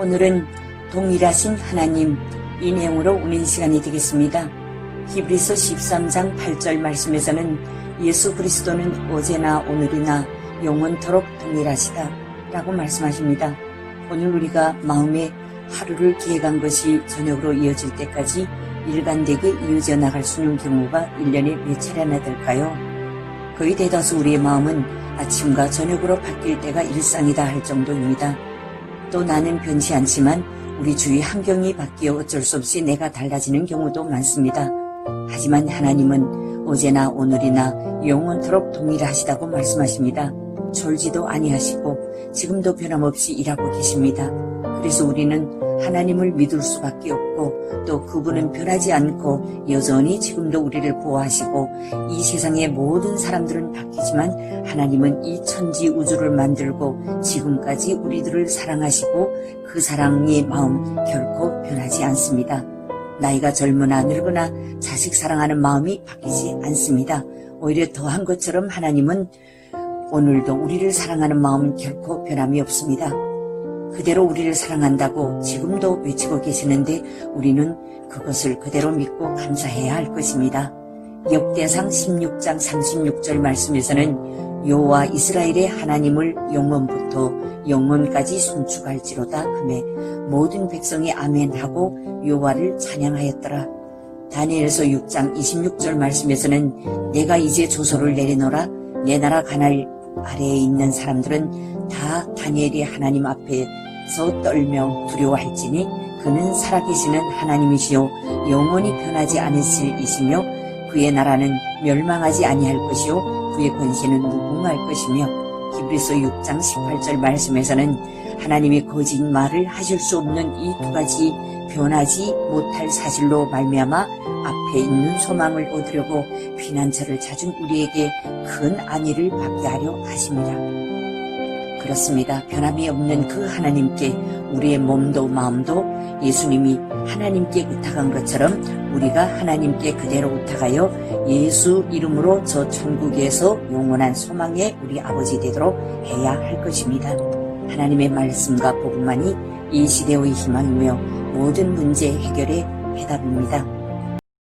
오늘은 동일하신 하나님 이 내용으로 오는 시간이 되겠습니다. 히브리서 13장 8절 말씀에서는 예수 그리스도는 어제나 오늘이나 영원토록 동일하시다 라고 말씀하십니다. 오늘 우리가 마음에 하루를 기획한 것이 저녁으로 이어질 때까지 일관되게 이어져 나갈 수 있는 경우가 1년에 몇 차례나 될까요? 거의 대다수 우리의 마음은 아침과 저녁으로 바뀔 때가 일상이다 할 정도입니다. 또 나는 변치 않지만 우리 주위 환경이 바뀌어 어쩔 수 없이 내가 달라지는 경우도 많습니다. 하지만 하나님은 어제나 오늘이나 영원토록 동일하시다고 말씀하십니다. 졸지도 아니하시고 지금도 변함없이 일하고 계십니다. 그래서 우리는 하나님을 믿을 수밖에 없고 또 그분은 변하지 않고 여전히 지금도 우리를 보호하시고 이 세상의 모든 사람들은 바뀌지만 하나님은 이 천지 우주를 만들고 지금까지 우리들을 사랑하시고 그 사랑의 마음 결코 변하지 않습니다. 나이가 젊으나 늙으나 자식 사랑하는 마음이 바뀌지 않습니다. 오히려 더한 것처럼 하나님은 오늘도 우리를 사랑하는 마음은 결코 변함이 없습니다. 그대로 우리를 사랑한다고 지금도 외치고 계시는데 우리는 그것을 그대로 믿고 감사해야 할 것입니다. 역대상 16장 36절 말씀에서는 여호와 이스라엘의 하나님을 영원부터 영원까지 순축할지로다 하매 모든 백성이 아멘하고 여호와를 찬양하였더라. 다니엘서 6장 26절 말씀에서는 내가 이제 조서를 내리노라 내 나라 가날 아래에 있는 사람들은 다 다니엘이 하나님 앞에서 떨며 두려워할지니 그는 살아계시는 하나님이시요 영원히 변하지 않으실 이시며 그의 나라는 멸망하지 아니할 것이요 그의 권세는 무궁할 것이며. 히브리서 6장 18절 말씀에서는 하나님이 거짓말을 하실 수 없는 이 두 가지 변하지 못할 사실로 말미암아 앞에 있는 소망을 얻으려고 피난처를 찾은 우리에게 큰 안위를 받게 하려 하십니다. 그렇습니다. 변함이 없는 그 하나님께 우리의 몸도 마음도 예수님이 하나님께 의탁한 것처럼 우리가 하나님께 그대로 의탁하여 예수 이름으로 저 천국에서 영원한 소망의 우리 아버지 되도록 해야 할 것입니다. 하나님의 말씀과 복음만이 이 시대의 희망이며 모든 문제 해결의 해답입니다.